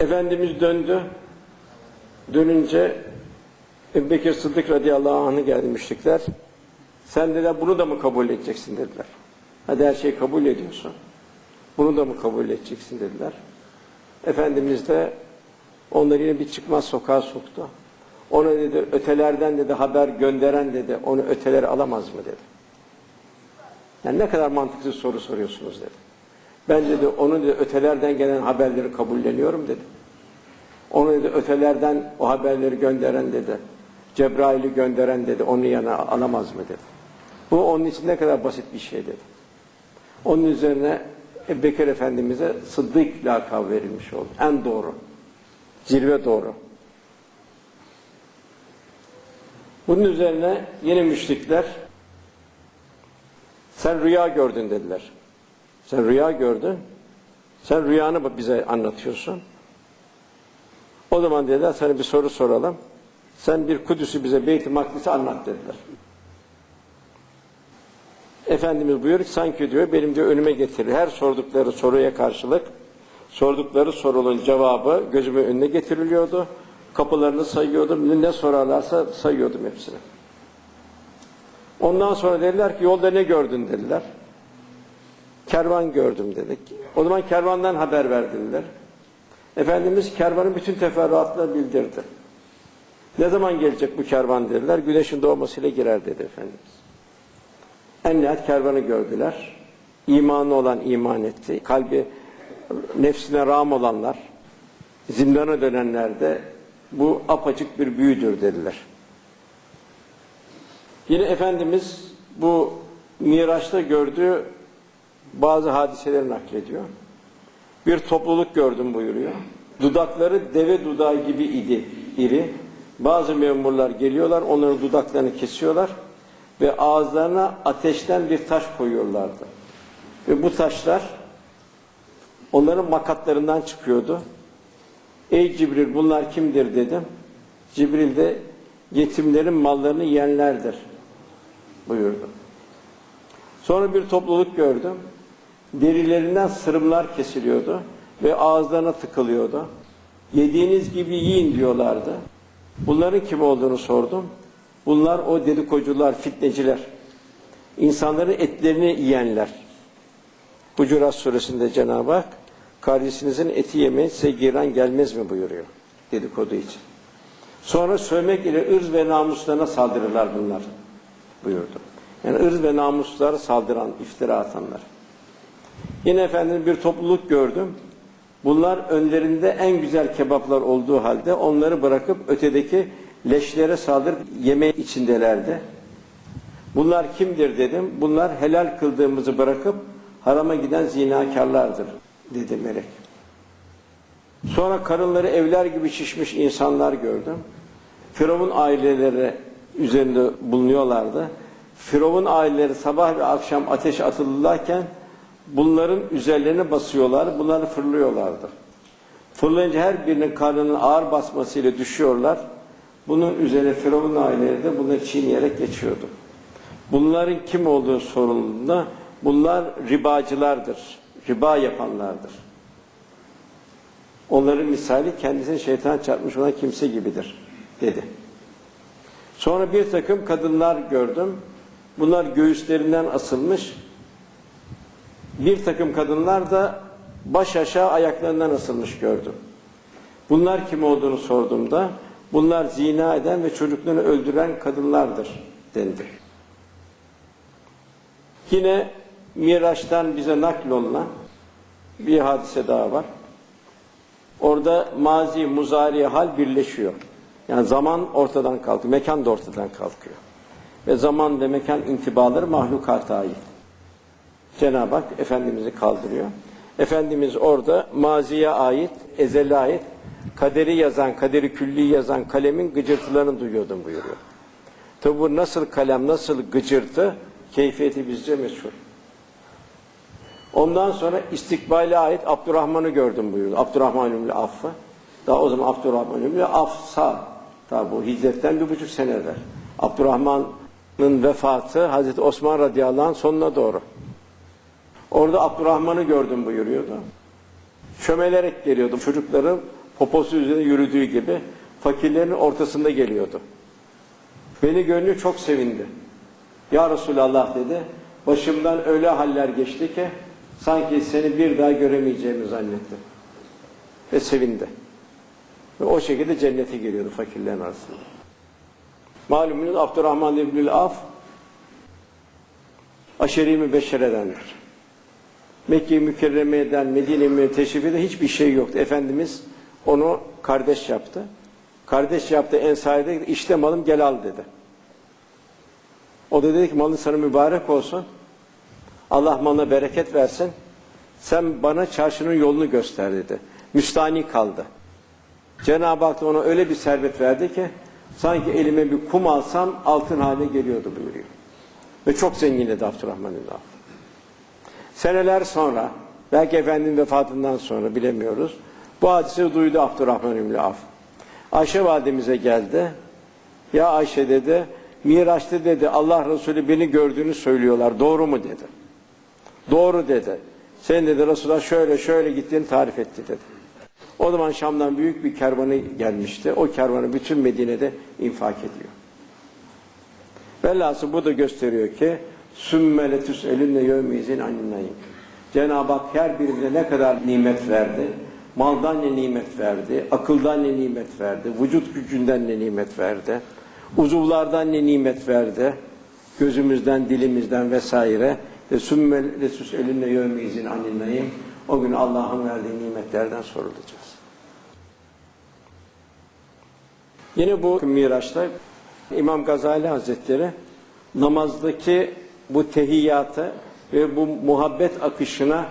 Efendimiz döndü. Dönünce Ebu Bekir Sıddık radıyallahu anh'ı geldi müşrikler. Sen dediler bunu da mı kabul edeceksin dediler. Hadi her şeyi kabul ediyorsun. Bunu da mı kabul edeceksin dediler. Efendimiz de onları yine bir çıkmaz sokağa soktu. Ona dedi ötelerden dedi haber gönderen dedi onu öteleri alamaz mı dedi. Yani ne kadar mantıklı soru soruyorsunuz dedi. Ben dedi onu dedi ötelerden gelen haberleri kabulleniyorum dedi. Onu dedi ötelerden o haberleri gönderen dedi. Cebrail'i gönderen dedi onu yana alamaz mı dedi. Bu onun için ne kadar basit bir şey dedi. Onun üzerine Ebu Bekir Efendimiz'e Sıddık lakabı verilmiş oldu. En doğru. Zirve doğru. Bunun üzerine yeni müşrikler sen rüya gördün dediler. Sen rüya gördün. Sen rüyanı bize anlatıyorsun. O zaman dediler sana bir soru soralım. Sen bir Kudüs'ü bize Beyt-i Makdis'i anlat dediler. Efendimiz buyuruyor ki sanki diyor benim diyor önüme getirir. Her sordukları soruya karşılık sordukları sorunun cevabı gözümün önüne getiriliyordu. Kapılarını sayıyordum. Ne sorarlarsa sayıyordum hepsini. Ondan sonra dediler ki yolda ne gördün dediler. Kervan gördüm dedik. O zaman kervandan haber verdiler. Efendimiz kervanın bütün teferruatlarını bildirdi. Ne zaman gelecek bu kervan dediler. Güneşin doğmasıyla girer dedi Efendimiz. En nihayet kervanı gördüler. İmanı olan iman etti. Kalbi nefsine ram olanlar, zindana dönenler de bu apacık bir büyüdür dediler. Yine Efendimiz bu Miraç'ta gördüğü bazı hadiseleri naklediyor. Bir topluluk gördüm buyuruyor. Dudakları deve dudağı gibi idi, iri. Bazı memurlar geliyorlar, onların dudaklarını kesiyorlar ve ağızlarına ateşten bir taş koyuyorlardı. Ve bu taşlar onların makatlarından çıkıyordu. Ey Cibril bunlar kimdir dedim. Cibril de yetimlerin mallarını yiyenlerdir buyurdu. Sonra bir topluluk gördüm. Derilerinden sırımlar kesiliyordu ve ağızlarına tıkılıyordu. Yediğiniz gibi yiyin diyorlardı. Bunların kim olduğunu sordum. Bunlar o dedikocular, fitneciler. İnsanların etlerini yiyenler. Hucurat suresinde Cenab-ı Hak kardeşinizin eti yemeği size giren gelmez mi buyuruyor dedikodu için. Sonra sövmek ile ırz ve namuslarına saldırırlar bunlar buyurdu. Yani ırz ve namuslara saldıran, iftira atanlar. Yine efendim bir topluluk gördüm. Bunlar önlerinde en güzel kebaplar olduğu halde onları bırakıp ötedeki leşlere saldırıp yeme içindelerdi. Bunlar kimdir dedim. Bunlar helal kıldığımızı bırakıp harama giden zinakarlardır dedi melek. Sonra karınları evler gibi şişmiş insanlar gördüm. Firavun aileleri üzerinde bulunuyorlardı. Firavun aileleri sabah ve akşam ateş atılırlarken bunların üzerlerine basıyorlar, bunları fırlıyorlardı. Fırlayınca her birinin karnının ağır basmasıyla düşüyorlar. Bunun üzerine Firavun aileleri de bunları çiğneyerek geçiyordu. Bunların kim olduğu sorulduğunda bunlar ribacılardır. Riba yapanlardır. Onların misali kendisini şeytan çarpmış olan kimse gibidir dedi. Sonra bir takım kadınlar gördüm. Bunlar göğüslerinden asılmış. Bir takım kadınlar da baş aşağı ayaklarından asılmış gördüm. Bunlar kim olduğunu sorduğumda bunlar zina eden ve çocuklarını öldüren kadınlardır dendi. Yine Miraç'tan bize naklolunan bir hadise daha var. Orada mazi, muzari, hal birleşiyor. Yani zaman ortadan kalkıyor, mekan da ortadan kalkıyor. Ve zaman ve mekan intibaları mahlukata ait. Cenab-ı Hak Efendimiz'i kaldırıyor. Efendimiz orada maziye ait, ezele ait, kaderi yazan, kaderi külli yazan kalemin gıcırtılarını duyuyordum buyuruyor. Tabi bu nasıl kalem, nasıl gıcırtı, keyfiyeti bizce meşhur. Ondan sonra istikbale ait Abdurrahman'ı gördüm buyurdu. Abdurrahman Ümlü Affı. Daha o zaman Abdurrahman Ümlü Aff sağ. Tabi bu hicretten bir buçuk sene evvel. Abdurrahman'ın vefatı Hazreti Osman radıyallahu anh sonuna doğru. Orada Abdurrahman'ı gördüm buyuruyordu. Çömelerek geliyordu. Çocukları poposu üzerine yürüdüğü gibi fakirlerin ortasında geliyordu. Beni görünce çok sevindi. Ya Resulallah dedi, başımdan öyle haller geçti ki sanki seni bir daha göremeyeceğimi zannettim. Ve sevindi. Ve o şekilde cennete giriyordu fakirlerin arasında. Malumunuz Abdurrahman İbnül Af aşeri mübeşşeredendir. Mekke-i Mükerreme'den Medine-i teşrifinde hiçbir şey yoktu. Efendimiz onu kardeş yaptı. Kardeş yaptı Ensari'de işte malım gel al dedi. O da dedi ki malın sana mübarek olsun. Allah malına bereket versin. Sen bana çarşının yolunu göster dedi. Müstani kaldı. Cenab-ı Hak da ona öyle bir servet verdi ki sanki elime bir kum alsam altın haline geliyordu buyuruyor. Ve çok zenginledi Abdurrahman İbni Avf. Seneler sonra, belki Efendinin vefatından sonra bilemiyoruz. Bu hadise duydu Abdurrahman İbni Avf. Ayşe validemize geldi. Ya Ayşe dedi, Miraç'ta dedi Allah Resulü beni gördüğünü söylüyorlar. Doğru mu dedi. Doğru dedi. Sen dedi Resulullah şöyle şöyle gittiğini tarif etti dedi. O zaman Şam'dan büyük bir kervanı gelmişti. O kervanı bütün Medine'de infak ediyor. Velhasıl bu da gösteriyor ki sümmeletüs elinle yevmizin aninayim. Cenab-ı Hak her birine ne kadar nimet verdi. Maldan ne nimet verdi, akıldan ne nimet verdi, vücut gücünden ne nimet verdi, uzuvlardan ne nimet verdi, gözümüzden, dilimizden vesaire. Ve sümmeletüs elinle yevmizin aninayim. O gün Allah'ın verdiği nimetlerden sorulacağız. Yine bu Miraç'ta İmam Gazali Hazretleri namazdaki bu tehiyyatı ve bu muhabbet akışına